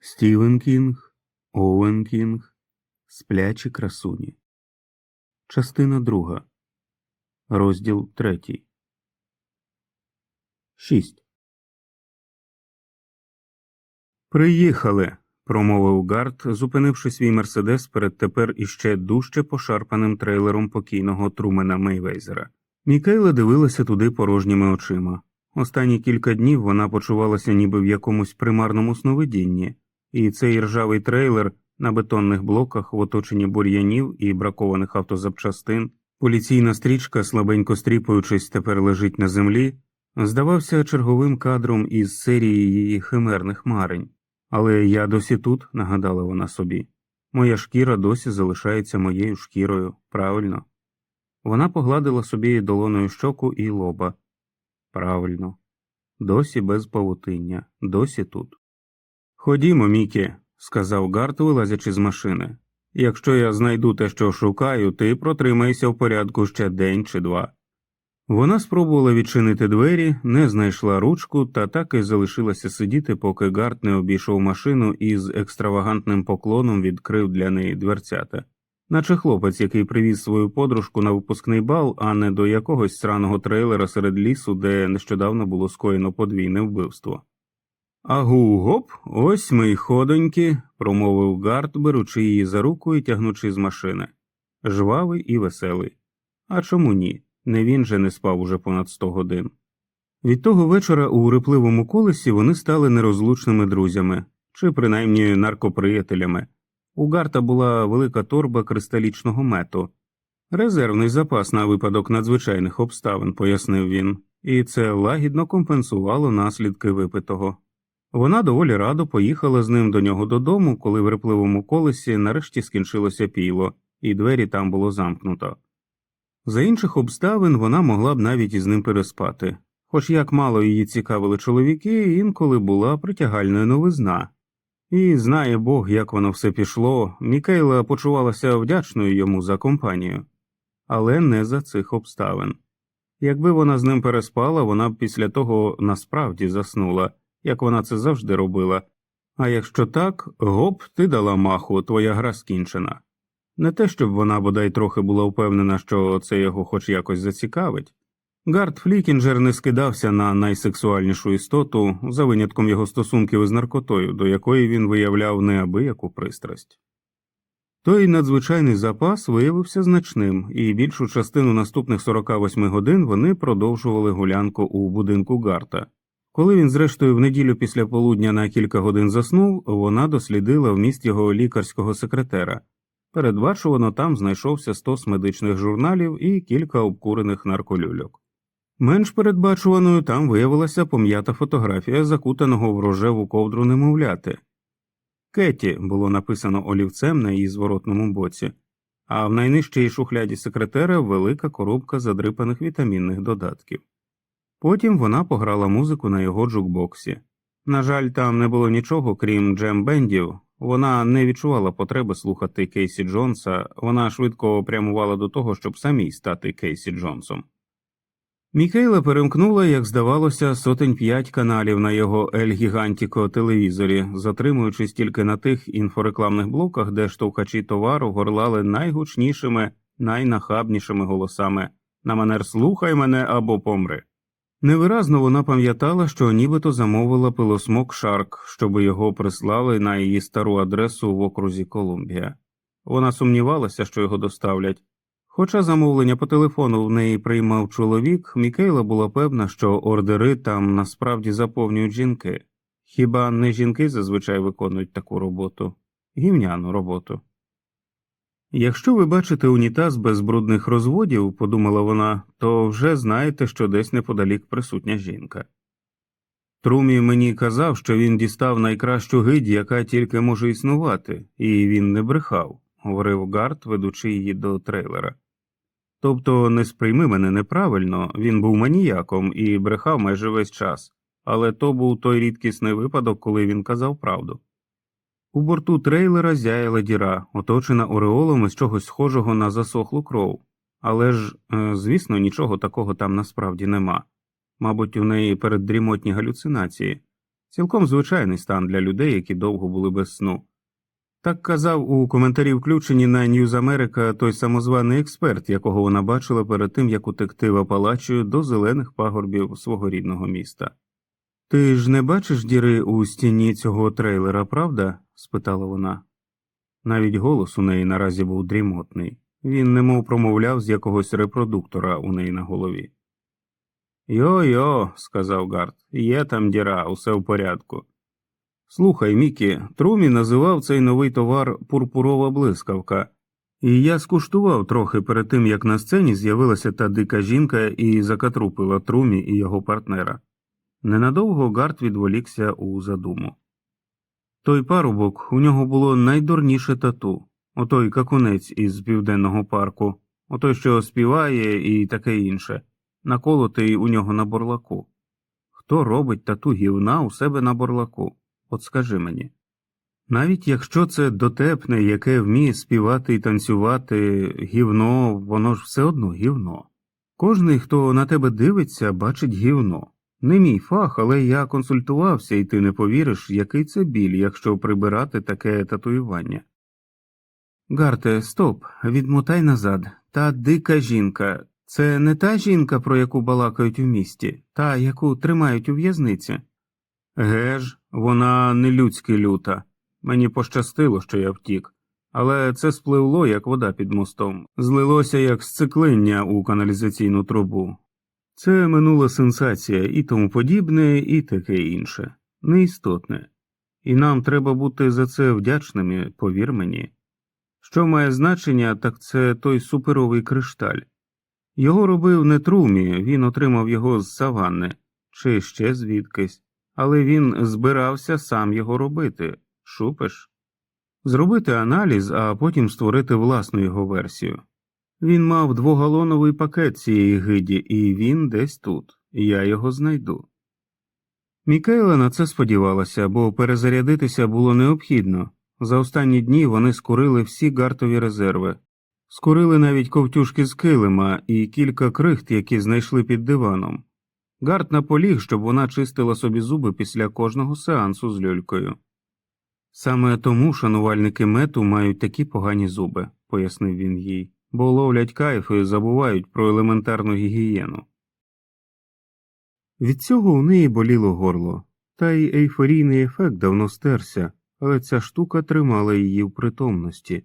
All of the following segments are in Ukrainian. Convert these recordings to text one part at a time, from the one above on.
Стівен Кінг, Оуен Кінг, Сплячі красуні. Частина друга. Розділ третій. Шість. Приїхали. промовив Гард, зупинивши свій мерседес перед тепер іще дужче пошарпаним трейлером покійного Трумена Мейвейзера. Мікейла дивилася туди порожніми очима. Останні кілька днів вона почувалася ніби в якомусь примарному сновидінні, і цей ржавий трейлер на бетонних блоках в оточенні бур'янів і бракованих автозапчастин, поліційна стрічка, слабенько стріпуючись, тепер лежить на землі, здавався черговим кадром із серії її химерних марень. Але я досі тут, нагадала вона собі. Моя шкіра досі залишається моєю шкірою, правильно. Вона погладила собі долоною щоку і лоба. Правильно, досі без павутиння, досі тут. Ходімо, Мікі, сказав Гарт, вилазячи з машини. Якщо я знайду те, що шукаю, ти протримайся в порядку ще день чи два. Вона спробувала відчинити двері, не знайшла ручку та так і залишилася сидіти, поки Гарт не обійшов машину і з екстравагантним поклоном відкрив для неї дверцята, наче хлопець, який привіз свою подружку на випускний бал, а не до якогось сраного трейлера серед лісу, де нещодавно було скоєно подвійне вбивство. Агу гоп, ось ми й ходоньки, промовив Гарт, беручи її за руку і тягнучи з машини. Жвавий і веселий. А чому ні? Не він же не спав уже понад сто годин. Від того вечора у рипливому колесі вони стали нерозлучними друзями чи принаймні наркоприятелями. У Гарта була велика торба кристалічного мету, резервний запас на випадок надзвичайних обставин, пояснив він, і це лагідно компенсувало наслідки випитого. Вона доволі радо поїхала з ним до нього додому, коли в рипливому колесі нарешті скінчилося піло, і двері там було замкнуто. За інших обставин вона могла б навіть із ним переспати, хоч як мало її цікавили чоловіки, інколи була притягальною новизна. І знає Бог, як воно все пішло, Мікейла почувалася вдячною йому за компанію, але не за цих обставин. Якби вона з ним переспала, вона б після того насправді заснула, як вона це завжди робила. А якщо так, гоп, ти дала маху, твоя гра скінчена. Не те, щоб вона бодай трохи була впевнена, що це його хоч якось зацікавить. Гард Флікінджер не скидався на найсексуальнішу істоту за винятком його стосунків із наркотою, до якої він виявляв неабияку пристрасть. Той надзвичайний запас виявився значним, і більшу частину наступних 48 годин вони продовжували гулянку у будинку Гарта. Коли він, зрештою, в неділю після полудня на кілька годин заснув, вона дослідила вміст його лікарського секретера. Передбачувано там знайшовся стос медичних журналів і кілька обкурених нарколюльок. Менш передбачуваною там виявилася пом'ята фотографія закутаного в рожеву ковдру немовляти. Кеті було написано олівцем на її зворотному боці, а в найнижчій шухляді секретера велика коробка задрипаних вітамінних додатків. Потім вона пограла музику на його джукбоксі. На жаль, там не було нічого, крім джем-бендів, вона не відчувала потреби слухати Кейсі Джонса, вона швидко прямувала до того, щоб самій стати Кейсі Джонсом. Мікейла перемкнула, як здавалося, сотень п'ять каналів на його Ель Гігантіко телевізорі, затримуючись тільки на тих інфорекламних блоках, де штовхачі товару горлали найгучнішими, найнахабнішими голосами на манер Слухай мене або помри. Невиразно вона пам'ятала, що нібито замовила пилосмок Шарк, щоб його прислали на її стару адресу в окрузі Колумбія. Вона сумнівалася, що його доставлять. Хоча замовлення по телефону в неї приймав чоловік, Мікейла була певна, що ордери там насправді заповнюють жінки. Хіба не жінки зазвичай виконують таку роботу, гівняну роботу. Якщо ви бачите унітаз без брудних розводів, подумала вона, то вже знаєте, що десь неподалік присутня жінка. Трумі мені казав, що він дістав найкращу гидь, яка тільки може існувати, і він не брехав, говорив Гарт, ведучи її до трейлера. Тобто, не сприйми мене неправильно, він був маніяком і брехав майже весь час, але то був той рідкісний випадок, коли він казав правду. У борту трейлера зяяла діра, оточена ореолом із чогось схожого на засохлу кров, але ж, е, звісно, нічого такого там насправді нема. Мабуть, у неї переддрімотні галюцинації. Цілком звичайний стан для людей, які довго були без сну. Так казав у коментарі включенні на News America той самозваний експерт, якого вона бачила перед тим, як утекти в Апалачію до зелених пагорбів свого рідного міста. Ти ж не бачиш діри у стіні цього трейлера, правда? Спитала вона. Навіть голос у неї наразі був дрімотний, він немов промовляв з якогось репродуктора у неї на голові. Йо йо, сказав Гарт, є там діра, усе в порядку. Слухай, Мікі, Трумі називав цей новий товар пурпурова блискавка, і я скуштував трохи перед тим, як на сцені з'явилася та дика жінка і закатрупила Трумі і його партнера. Ненадовго Гарт відволікся у задуму. Той парубок у нього було найдурніше тату, отой какунець із південного парку, отой, що співає і таке інше, наколотий у нього на борлаку. Хто робить тату гівна у себе на борлаку? От скажи мені. Навіть якщо це дотепне, яке вміє співати і танцювати, гівно, воно ж все одно гівно. Кожний, хто на тебе дивиться, бачить гівно. Не мій фах, але я консультувався, і ти не повіриш, який це біль, якщо прибирати таке татуювання. Гарте, стоп, відмотай назад. Та дика жінка. Це не та жінка, про яку балакають у місті, та, яку тримають у в'язниці. Геж, вона не людськи люта. Мені пощастило, що я втік, але це спливло, як вода під мостом, злилося як сциклиння у каналізаційну трубу. Це минула сенсація і тому подібне, і таке інше, неістотне. І нам треба бути за це вдячними, повір мені. Що має значення, так це той суперовий кришталь. Його робив не Трумі, він отримав його з саванни, чи ще звідкись, але він збирався сам його робити, шупиш. Зробити аналіз, а потім створити власну його версію. Він мав двогалоновий пакет цієї гиді, і він десь тут, я його знайду. Мікейла на це сподівалася, бо перезарядитися було необхідно. За останні дні вони скурили всі гартові резерви, скурили навіть ковтюшки з килима і кілька крихт, які знайшли під диваном. Гарт наполіг, щоб вона чистила собі зуби після кожного сеансу з люлькою. Саме тому шанувальники мету мають такі погані зуби, пояснив він їй, бо ловлять кайф і забувають про елементарну гігієну. Від цього у неї боліло горло, та й ейфорійний ефект давно стерся, але ця штука тримала її в притомності.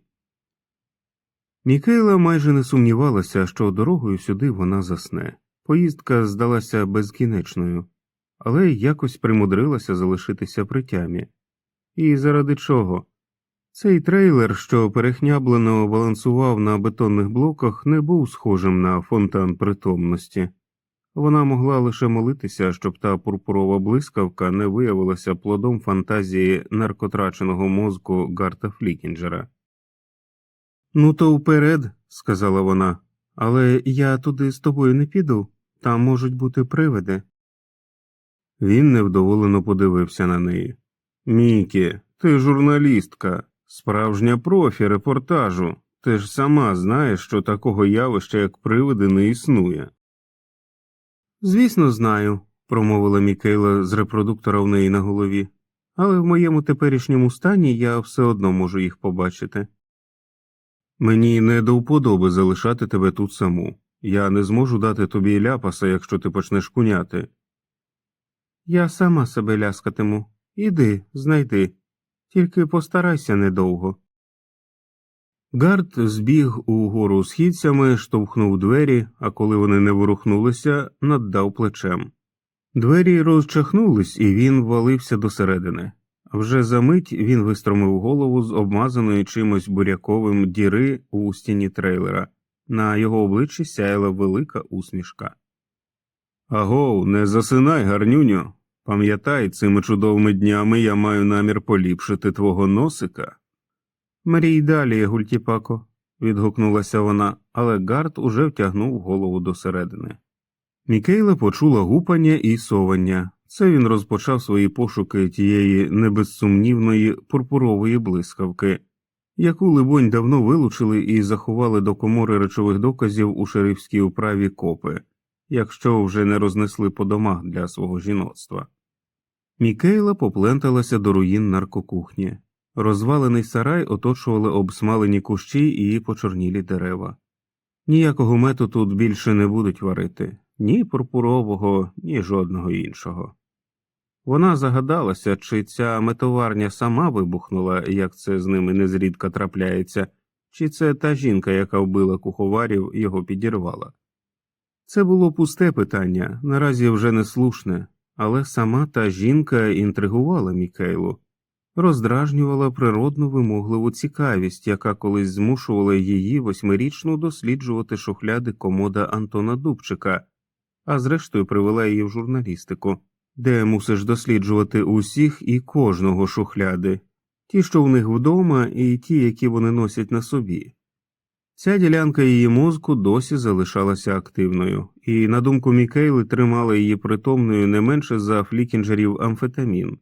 Мікейла майже не сумнівалася, що дорогою сюди вона засне. Поїздка здалася безкінечною, але якось примудрилася залишитися при тямі. І заради чого? Цей трейлер, що перехняблено балансував на бетонних блоках, не був схожим на фонтан притомності. Вона могла лише молитися, щоб та пурпурова блискавка не виявилася плодом фантазії наркотраченого мозку Гарта Флікінджера. Ну, то вперед, сказала вона, але я туди з тобою не піду, там можуть бути привиди. Він невдоволено подивився на неї. Мікі, ти журналістка, справжня профі репортажу. Ти ж сама знаєш, що такого явища, як привиди, не існує. Звісно, знаю, промовила Мікейла з репродуктора в неї на голові, але в моєму теперішньому стані я все одно можу їх побачити. Мені не до вподоби залишати тебе тут саму. Я не зможу дати тобі ляпаса, якщо ти почнеш куняти. Я сама себе ляскатиму. Іди, знайди, тільки постарайся недовго. Гард збіг угору східцями, штовхнув двері, а коли вони не ворухнулися, наддав плечем. Двері розчахнулись, і він валився досередини. Вже за мить він вистромив голову з обмазаної чимось буряковим діри у стіні трейлера. На його обличчі сяяла велика усмішка. Агов, не засинай, гарнюню. Пам'ятай, цими чудовими днями я маю намір поліпшити твого носика. Мрій далі, гультіпако, відгукнулася вона, але Гард уже втягнув голову досередини. Мікейла почула гупання і совання. Це він розпочав свої пошуки тієї небезсумнівної пурпурової блискавки, яку, либонь, давно вилучили і заховали до комори речових доказів у шерифській управі копи, якщо вже не рознесли по домах для свого жіноцтва. Мікейла попленталася до руїн наркокухні. Розвалений сарай оточували обсмалені кущі і почорнілі дерева. Ніякого мету тут більше не будуть варити ні пурпурового, ні жодного іншого. Вона загадалася, чи ця метоварня сама вибухнула, як це з ними незрідка трапляється, чи це та жінка, яка вбила куховарів, його підірвала. Це було пусте питання, наразі вже не слушне, але сама та жінка інтригувала Мікейлу, роздражнювала природну вимогливу цікавість, яка колись змушувала її восьмирічну досліджувати шухляди комода Антона Дубчика, а зрештою привела її в журналістику, де мусиш досліджувати усіх і кожного шухляди, ті, що в них вдома, і ті, які вони носять на собі. Ця ділянка її мозку досі залишалася активною, і, на думку Мікейли, тримала її притомною не менше за флікінджерів амфетамін.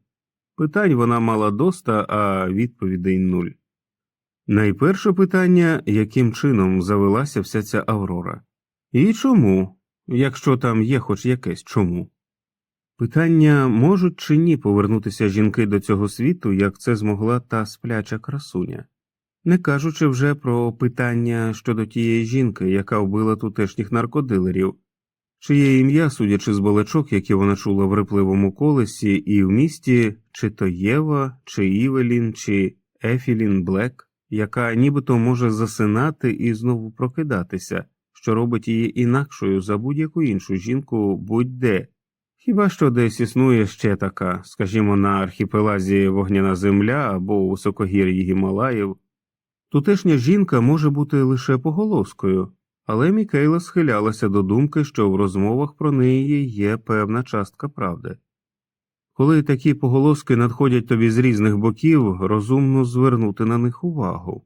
Питань вона мала доста, а відповідей нуль. Найперше питання яким чином завелася вся ця Аврора? І чому, якщо там є хоч якесь чому? Питання можуть чи ні повернутися жінки до цього світу, як це змогла та спляча красуня, не кажучи вже про питання щодо тієї жінки, яка вбила тутешніх наркодилерів, чиє ім'я, судячи з балачок, які вона чула в рипливому колесі, і в місті, чи то Єва, чи Івелін, чи Ефілін Блек, яка нібито може засинати і знову прокидатися, що робить її інакшою за будь-яку іншу жінку будь-де. Хіба що десь існує ще така, скажімо, на архіпелазі Вогняна Земля або у високогір'ї Гімалаїв. Тутешня жінка може бути лише поголоскою, але Мікейла схилялася до думки, що в розмовах про неї є певна частка правди. Коли такі поголоски надходять тобі з різних боків, розумно звернути на них увагу.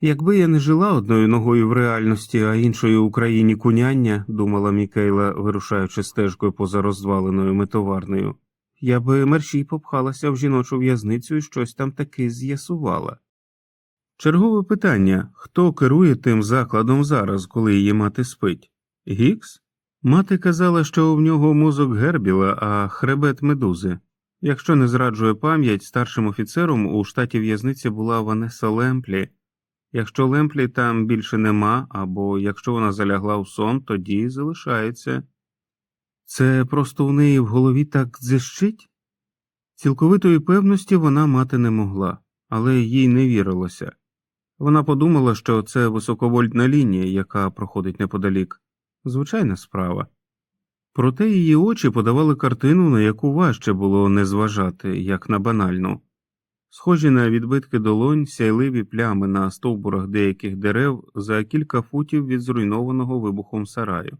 Якби я не жила одною ногою в реальності, а іншою в Україні куняння, думала Мікейла, вирушаючи стежкою поза розваленою метоварнею, я би мерщій попхалася в жіночу в'язницю і щось там таки з'ясувала. Чергове питання хто керує тим закладом зараз, коли її мати спить? Гікс? Мати казала, що в нього мозок Гербіла, а хребет медузи. Якщо не зраджує пам'ять, старшим офіцером у штаті в'язниці була Ванеса Лемплі. Якщо Лемплі там більше нема, або якщо вона залягла в сон, тоді залишається. Це просто в неї в голові так дзищить? Цілковитої певності вона мати не могла, але їй не вірилося. Вона подумала, що це високовольтна лінія, яка проходить неподалік. Звичайна справа. Проте її очі подавали картину, на яку важче було не зважати, як на банальну. Схожі на відбитки долонь сяйливі плями на стовбурах деяких дерев за кілька футів від зруйнованого вибухом сараю.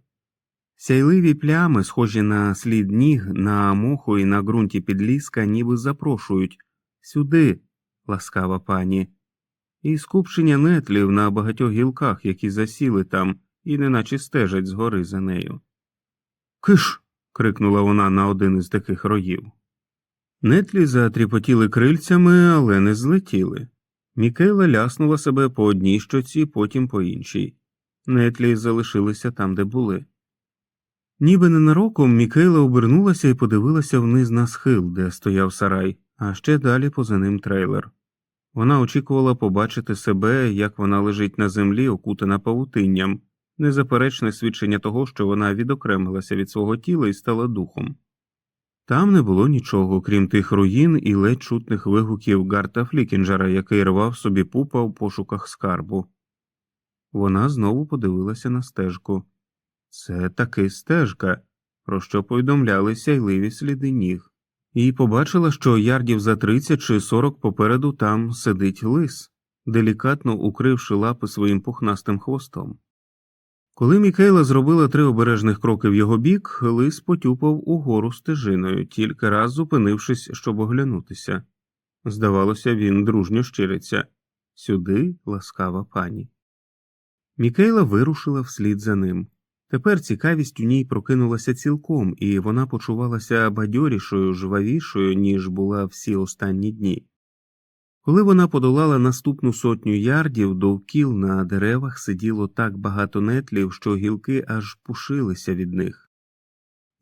Сяйливі плями, схожі на слід ніг, на моху і на ґрунті підліска, ніби запрошують сюди, ласкава пані, і скупчення нетлів на багатьох гілках, які засіли там, і неначе стежать згори за нею. Киш. крикнула вона на один із таких роїв. Нетлі затріпотіли крильцями, але не злетіли. Мікейла ляснула себе по одній щоці, потім по іншій. Нетлі залишилися там, де були. Ніби ненароком Мікейла обернулася і подивилася вниз на схил, де стояв сарай, а ще далі поза ним трейлер. Вона очікувала побачити себе, як вона лежить на землі, окутана павутинням, незаперечне свідчення того, що вона відокремилася від свого тіла і стала духом. Там не було нічого, крім тих руїн і ледь чутних вигуків Гарта Флікінджера, який рвав собі пупа в пошуках скарбу. Вона знову подивилася на стежку. Це таки стежка, про що повідомляли сяйливі сліди ніг, і побачила, що ярдів за 30 чи 40 попереду там сидить лис, делікатно укривши лапи своїм пухнастим хвостом. Коли Мікейла зробила три обережних кроки в його бік, лис потюпав угору стежиною, тільки раз зупинившись, щоб оглянутися. Здавалося, він дружньо щириться сюди, ласкава пані. Мікейла вирушила вслід за ним. Тепер цікавість у ній прокинулася цілком, і вона почувалася бадьорішою, жвавішою, ніж була всі останні дні. Коли вона подолала наступну сотню ярдів, довкіл на деревах сиділо так багато нетлів, що гілки аж пушилися від них.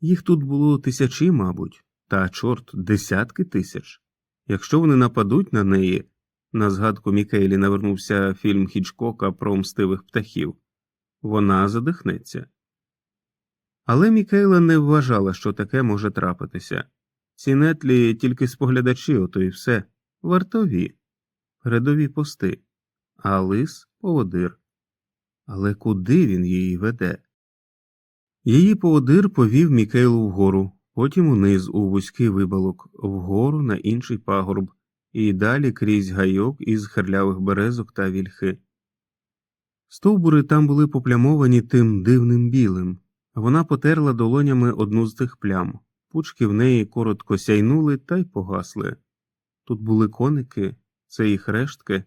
Їх тут було тисячі, мабуть, та чорт десятки тисяч. Якщо вони нападуть на неї, на згадку Мікейлі навернувся фільм Хічкока про мстивих птахів, вона задихнеться. Але Мікейла не вважала, що таке може трапитися. Ці нетлі тільки споглядачі, ото і все, вартові, передові пости, а лис поводир. Але куди він її веде? Її поводир повів Мікейлу вгору, потім униз у вузький вибалок, вгору на інший пагорб, і далі крізь гайок із херлявих березок та вільхи. Стовбури там були поплямовані тим дивним білим. Вона потерла долонями одну з тих плям, пучки в неї коротко сяйнули та й погасли. Тут були коники, це їх рештки,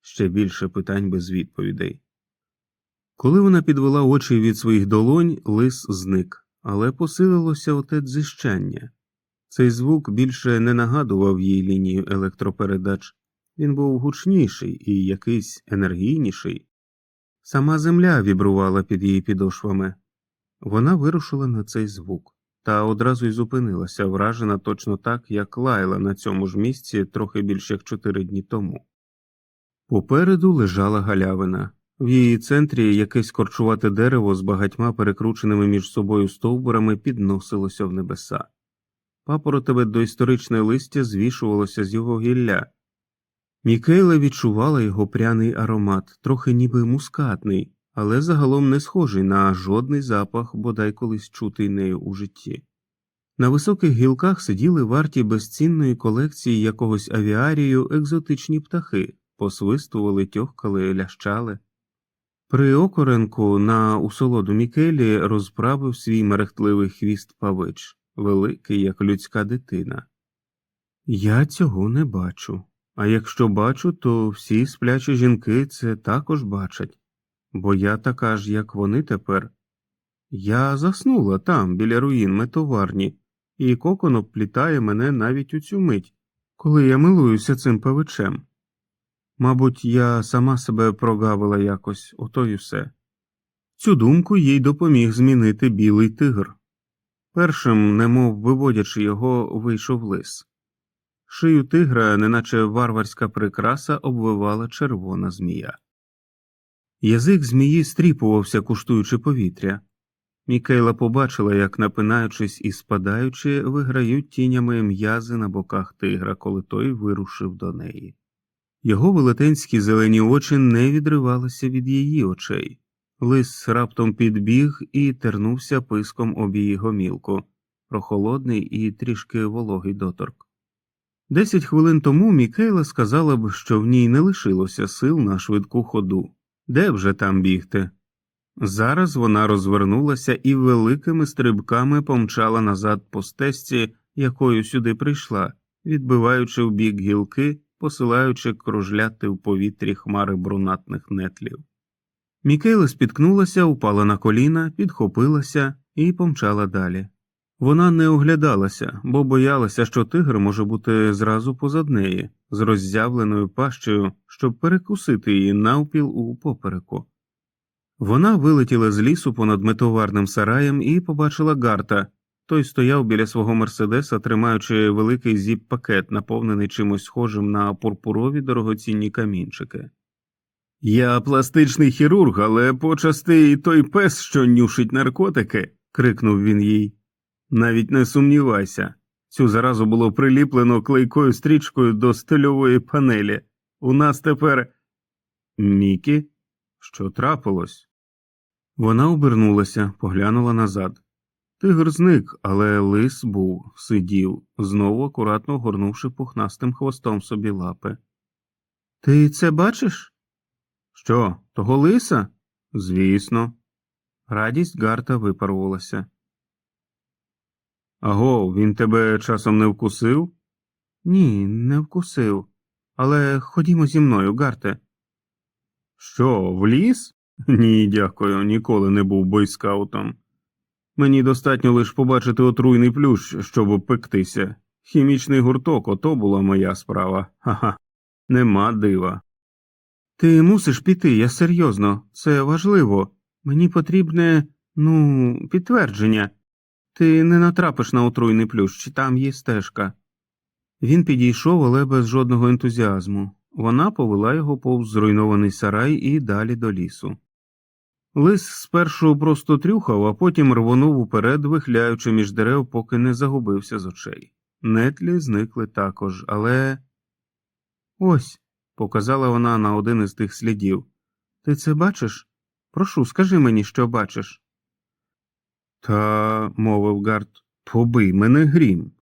ще більше питань без відповідей. Коли вона підвела очі від своїх долонь, лис зник, але посилилося оте дзищання. Цей звук більше не нагадував їй лінію електропередач, він був гучніший і якийсь енергійніший. Сама земля вібрувала під її підошвами. Вона вирушила на цей звук, та одразу й зупинилася, вражена точно так, як лайла на цьому ж місці трохи більше як чотири дні тому. Попереду лежала галявина. В її центрі якесь корчувате дерево з багатьма перекрученими між собою стовбурами підносилося в небеса. Папоротеве доісторичне листя звішувалося з його гілля. Мікейла відчувала його пряний аромат, трохи ніби мускатний, але загалом не схожий на жодний запах, бодай колись чутий нею у житті. На високих гілках сиділи варті безцінної колекції якогось авіарію екзотичні птахи, посвистували, тьохкали, лящали. При окоренку на усолоду Мікелі розправив свій мерехтливий хвіст павич, великий, як людська дитина. Я цього не бачу, а якщо бачу, то всі сплячі жінки це також бачать, бо я така ж, як вони тепер. Я заснула там, біля руїн метоварні, і кокон обплітає мене навіть у цю мить, коли я милуюся цим павичем. Мабуть, я сама себе прогавила якось, ото й усе. Цю думку їй допоміг змінити білий тигр. Першим, немов виводячи його, вийшов лис. Шию тигра, неначе варварська прикраса, обвивала червона змія. Язик змії стріпувався, куштуючи повітря. Мікейла побачила, як, напинаючись і спадаючи, виграють тінями м'язи на боках тигра, коли той вирушив до неї. Його велетенські зелені очі не відривалися від її очей. Лис раптом підбіг і тернувся писком об її гомілку, прохолодний і трішки вологий доторк. Десять хвилин тому Мікейла сказала б, що в ній не лишилося сил на швидку ходу. Де вже там бігти? Зараз вона розвернулася і великими стрибками помчала назад по стежці, якою сюди прийшла, відбиваючи в бік гілки, посилаючи кружляти в повітрі хмари брунатних нетлів. Мікейла спіткнулася, упала на коліна, підхопилася і помчала далі. Вона не оглядалася, бо боялася, що тигр може бути зразу позад неї, з роззявленою пащею, щоб перекусити її навпіл у попереку. Вона вилетіла з лісу понад метоварним сараєм і побачила Гарта. Той стояв біля свого мерседеса, тримаючи великий зіп пакет, наповнений чимось схожим на пурпурові дорогоцінні камінчики. Я пластичний хірург, але почасти і той пес, що нюшить наркотики, крикнув він їй. Навіть не сумнівайся. Цю заразу було приліплено клейкою стрічкою до стильової панелі. У нас тепер. Мікі? Що трапилось? Вона обернулася, поглянула назад. Тигр зник, але лис був, сидів, знову акуратно горнувши пухнастим хвостом собі лапи. Ти це бачиш? Що, того лиса? Звісно. Радість Гарта випарувалася. Аго, він тебе часом не вкусив? Ні, не вкусив. Але ходімо зі мною, Гарте. Що, в ліс? Ні, дякую, ніколи не був бойскаутом. Мені достатньо лише побачити отруйний плющ, щоб обпектися. Хімічний гурток ото була моя справа. Ха-ха. Нема дива. Ти мусиш піти, я серйозно, це важливо. Мені потрібне, ну, підтвердження. Ти не натрапиш на отруйний плющ, там є стежка. Він підійшов, але без жодного ентузіазму. Вона повела його повз зруйнований сарай і далі до лісу. Лис спершу просто трюхав, а потім рвонув уперед, вихляючи між дерев, поки не загубився з очей. Нетлі зникли також, але. Ось, показала вона на один із тих слідів. Ти це бачиш? Прошу, скажи мені, що бачиш. Та, мовив Гарт, побий мене грім.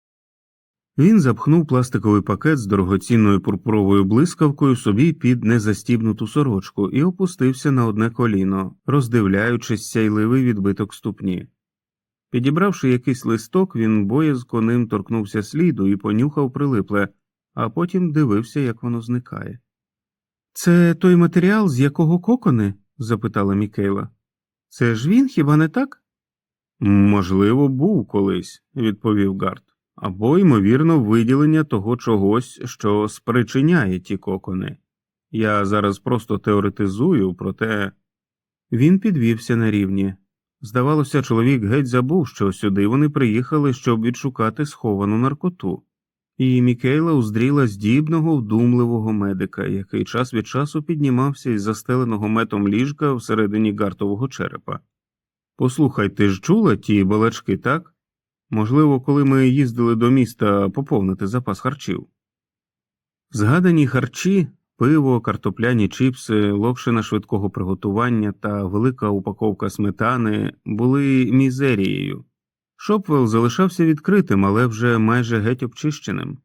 Він запхнув пластиковий пакет з дорогоцінною пурпуровою блискавкою собі під незастібнуту сорочку і опустився на одне коліно, роздивляючись сяйливий відбиток ступні. Підібравши якийсь листок, він боязко ним торкнувся сліду і понюхав прилипле, а потім дивився, як воно зникає. Це той матеріал, з якого кокони? запитала Мікейла. Це ж він хіба не так? Можливо, був колись, відповів Гарт, або, ймовірно, виділення того чогось, що спричиняє ті кокони. Я зараз просто теоретизую, проте він підвівся на рівні. Здавалося, чоловік геть забув, що сюди вони приїхали, щоб відшукати сховану наркоту, і Мікейла уздріла здібного, вдумливого медика, який час від часу піднімався із застеленого метом ліжка всередині гартового черепа. Послухай, ти ж чула ті балачки, так? Можливо, коли ми їздили до міста поповнити запас харчів. Згадані харчі, пиво, картопляні чіпси, локшина швидкого приготування та велика упаковка сметани були мізерією. Шопвелл залишався відкритим, але вже майже геть обчищеним.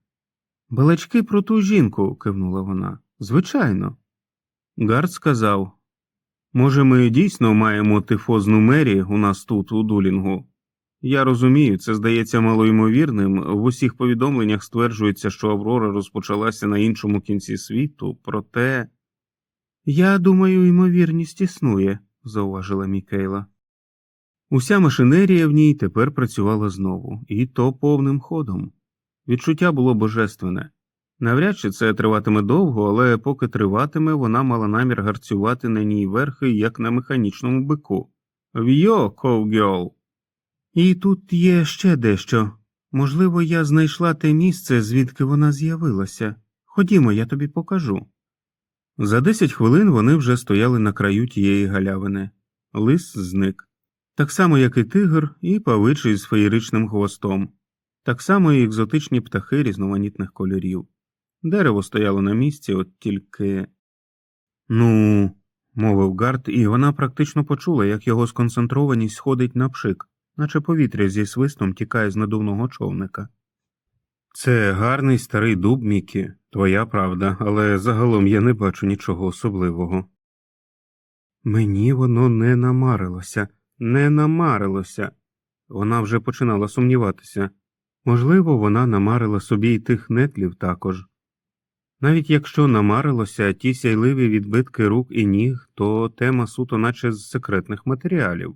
Балачки про ту жінку, кивнула вона. Звичайно. Гард сказав Може, ми дійсно маємо тифозну мері у нас тут, у Дулінгу? Я розумію, це здається малоймовірним. В усіх повідомленнях стверджується, що Аврора розпочалася на іншому кінці світу, проте. Я думаю, ймовірність існує, зауважила Мікейла. Уся машинерія в ній тепер працювала знову, і то повним ходом. Відчуття було божественне. Навряд чи це триватиме довго, але поки триватиме, вона мала намір гарцювати на ній верхи, як на механічному бику. Вйо, ковгьол! І тут є ще дещо. Можливо, я знайшла те місце, звідки вона з'явилася. Ходімо, я тобі покажу. За десять хвилин вони вже стояли на краю тієї галявини. Лис зник. Так само, як і тигр, і павичий з феєричним хвостом, так само і екзотичні птахи різноманітних кольорів. Дерево стояло на місці, от тільки. Ну, мовив Гарт, і вона практично почула, як його сконцентрованість сходить на пшик, наче повітря зі свистом тікає з надувного човника. Це гарний старий дуб, Мікі, твоя правда, але загалом я не бачу нічого особливого. Мені воно не намарилося, не намарилося. Вона вже починала сумніватися. Можливо, вона намарила собі й тих нетлів також. Навіть якщо намарилося ті сяйливі відбитки рук і ніг, то тема суто наче з секретних матеріалів.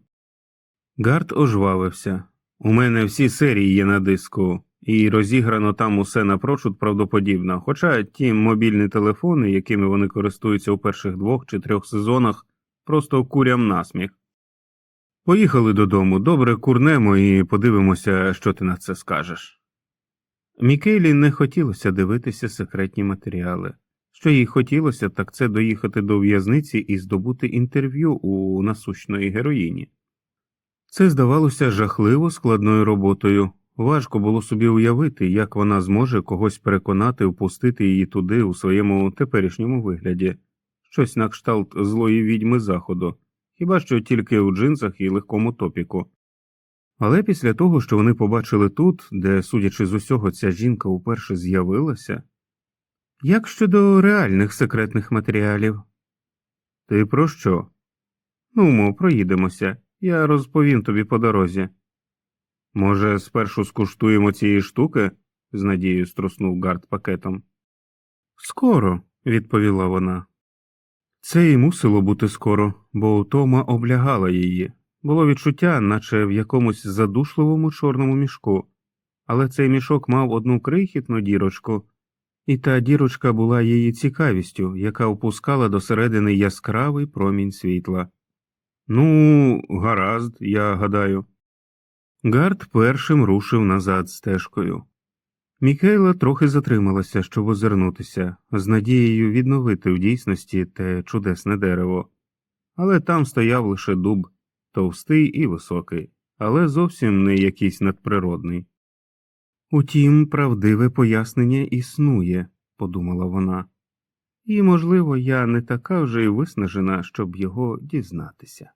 Гард ожвавився. У мене всі серії є на диску, і розіграно там усе напрочуд правдоподібно, хоча ті мобільні телефони, якими вони користуються у перших двох чи трьох сезонах, просто курям насміх. Поїхали додому, добре курнемо і подивимося, що ти на це скажеш. Мікейлі не хотілося дивитися секретні матеріали. Що їй хотілося, так це доїхати до в'язниці і здобути інтерв'ю у насущної героїні. Це здавалося жахливо складною роботою. Важко було собі уявити, як вона зможе когось переконати впустити її туди у своєму теперішньому вигляді, щось на кшталт злої відьми заходу, хіба що тільки у джинсах і легкому топіку. Але після того, що вони побачили тут, де, судячи з усього, ця жінка уперше з'явилася, як щодо реальних секретних матеріалів? Ти про що? Ну, мо, проїдемося, я розповім тобі по дорозі. Може, спершу скуштуємо цієї штуки? з надією струснув Гард пакетом. Скоро, відповіла вона. Це і мусило бути скоро, бо утома облягала її. Було відчуття, наче в якомусь задушливому чорному мішку, але цей мішок мав одну крихітну дірочку, і та дірочка була її цікавістю, яка впускала до середини яскравий промінь світла. Ну, гаразд, я гадаю. Гард першим рушив назад стежкою. Мікейла трохи затрималася, щоб озирнутися, з надією відновити в дійсності те чудесне дерево, але там стояв лише дуб, товстий і високий, але зовсім не якийсь надприродний. Утім, правдиве пояснення існує, подумала вона, і, можливо, я не така вже й виснажена, щоб його дізнатися.